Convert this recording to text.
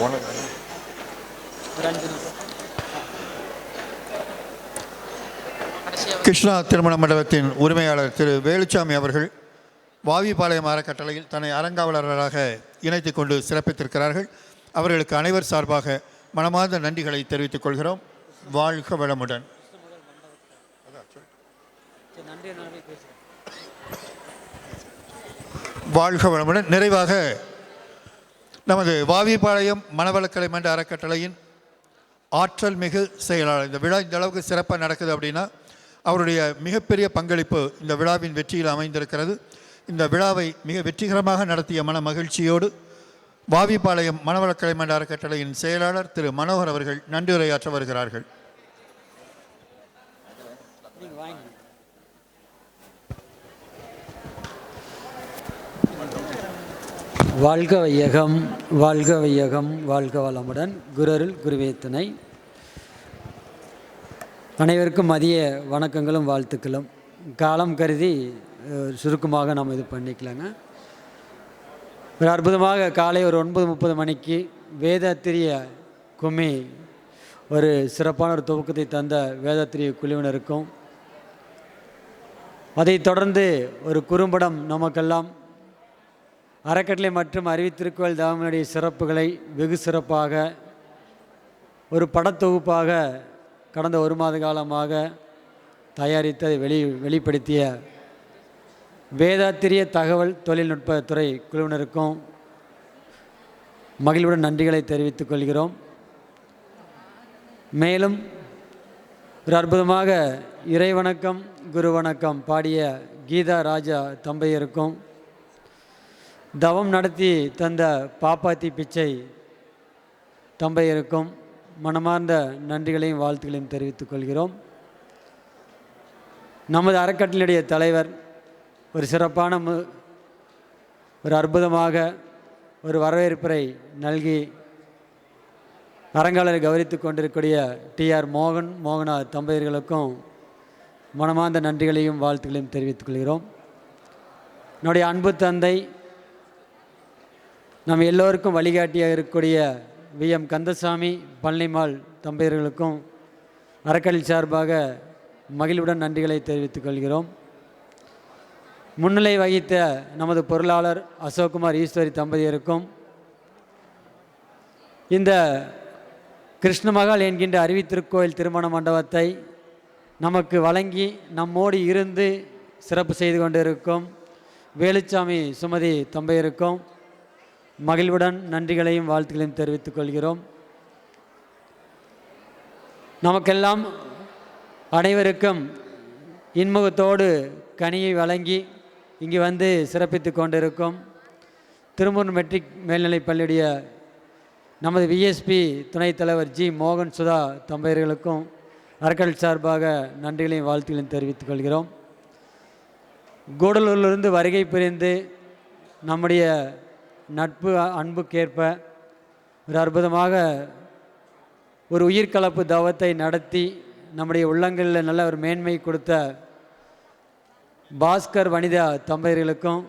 ஒரு அஞ்சு கிருஷ்ணா திருமண மண்டபத்தின் உரிமையாளர் திரு வேலுச்சாமி அவர்கள் வாவிபாளையம் அறக்கட்டளையில் தன்னை அறங்காவலர்களாக இணைத்து கொண்டு சிறப்பித்திருக்கிறார்கள். அவர்களுக்கு அனைவர் சார்பாக மனமார்ந்த நன்றிகளை தெரிவித்துக் கொள்கிறோம். வாழ்க வளமுடன். வாழ்க வளமுடன். நிறைவாக நமது வாவிபாளையம் மணவளக்கலை மன்ற அறக்கட்டளையின் ஆற்றல் மிகு செயலாளர். இந்த விழா இந்த அளவுக்கு சிறப்பாக நடக்குது அப்படின்னா அவருடைய மிகப்பெரிய பங்களிப்பு இந்த விழாவின் வெற்றியில் அமைந்திருக்கிறது. இந்த விழாவை மிக வெற்றிகரமாக நடத்திய மன மகிழ்ச்சியோடு வாவிபாளையம் மணவளக்கலை மன்ற அறக்கட்டளையின் செயலாளர் திரு மனோகர் அவர்கள் நன்றியுரையாற்ற வருகிறார்கள். வாழ்க வையகம் வாழ்க வையகம் வாழ்க வளமுடன். குரருள் குருவேத்தனை அனைவருக்கும் மதிய வணக்கங்களும் வாழ்த்துக்களும். காலம் கருதி சுருக்கமாக நம்ம இது பண்ணிக்கலாங்க. ஒரு அற்புதமாக காலை ஒரு ஒன்பது முப்பது மணிக்கு வேதாத்திரிய கும்மி ஒரு சிறப்பான ஒரு துவக்கத்தை தந்த வேதாத்திரிய குழுவினருக்கும் அதைத் தொடர்ந்து ஒரு குறும்படம் நமக்கெல்லாம் அறக்கட்டளை மற்றும் அறிவித்திருக்கோள் தாமனுடைய சிறப்புகளை வெகு சிறப்பாக ஒரு படத்தொகுப்பாக கடந்த ஒரு மாத காலமாக தயாரித்து அதை வெளி வெளிப்படுத்திய வேதாத்திரிய தகவல் தொழில்நுட்பத்துறை குழுவினருக்கும் மகிழ்வுடன் நன்றிகளை தெரிவித்துக் கொள்கிறோம். மேலும் ஒரு அற்புதமாக இறைவணக்கம் குரு வணக்கம் பாடிய கீதா ராஜா தம்பையருக்கும் தவம் நடத்தி தந்த பாப்பாத்தி பிச்சை தம்பையருக்கும் மனமார்ந்த நன்றிகளையும் வாழ்த்துக்களையும் தெரிவித்துக் கொள்கிறோம். நமது அறக்கட்டளையுடைய தலைவர் ஒரு சிறப்பான மு- ஒரு அற்புதமாக ஒரு வரவேற்புரை நல்கி அறங்காலரை கௌரித்து கொண்டிருக்கக்கூடிய டிஆர் மோகன் மோகனா தம்பதியர்களுக்கும் மனமார்ந்த நன்றிகளையும் வாழ்த்துக்களையும் தெரிவித்துக் கொள்கிறோம். என்னுடைய அன்பு தந்தை நம் எல்லோருக்கும் வழிகாட்டியாக இருக்கக்கூடிய வி. எம். கந்தசாமி பழனிமால் தம்பதியர்களுக்கும் அறக்கட்டளை சார்பாக மகிழ்வுடன் நன்றிகளை தெரிவித்துக் கொள்கிறோம். முன்னிலை வகித்த நமது பொருளாளர் அசோக்குமார் ஈஸ்வரி தம்பதியருக்கும் இந்த கிருஷ்ணமகால் என்கின்ற அறிவித்திருக்கோயில் திருமண மண்டபத்தை நமக்கு வழங்கி நம்மோடு இருந்து சிறப்பு செய்து கொண்டிருக்கும் வேலுச்சாமி சுமதி தம்பையருக்கும் மகிழ்வுடன் நன்றிகளையும் வாழ்த்துக்களையும் தெரிவித்துக் கொள்கிறோம். நமக்கெல்லாம் அனைவருக்கும் இன்முகத்தோடு கனியை வழங்கி இங்கு வந்து சிறப்பித்து கொண்டிருக்கும் திருமூர் மெட்ரிக் மேல்நிலைப் பள்ளியுடைய நமது விஎஸ்பி துணைத் தலைவர் ஜி மோகன் சுதா தம்பையர்களுக்கும் அறக்கல் சார்பாக நன்றிகளையும் வாழ்த்துக்களையும் தெரிவித்துக் கொள்கிறோம். கூடலூரிலிருந்து வருகை புரிந்து நம்முடைய நட்பு அன்புக்கேற்ப ஒரு அற்புதமாக ஒரு உயிர்கலப்பு தவத்தை நடத்தி நம்முடைய உள்ளங்களில் நல்ல ஒரு மேன்மை கொடுத்த பாஸ்கர் வனிதா தம்பதிகளுக்கும்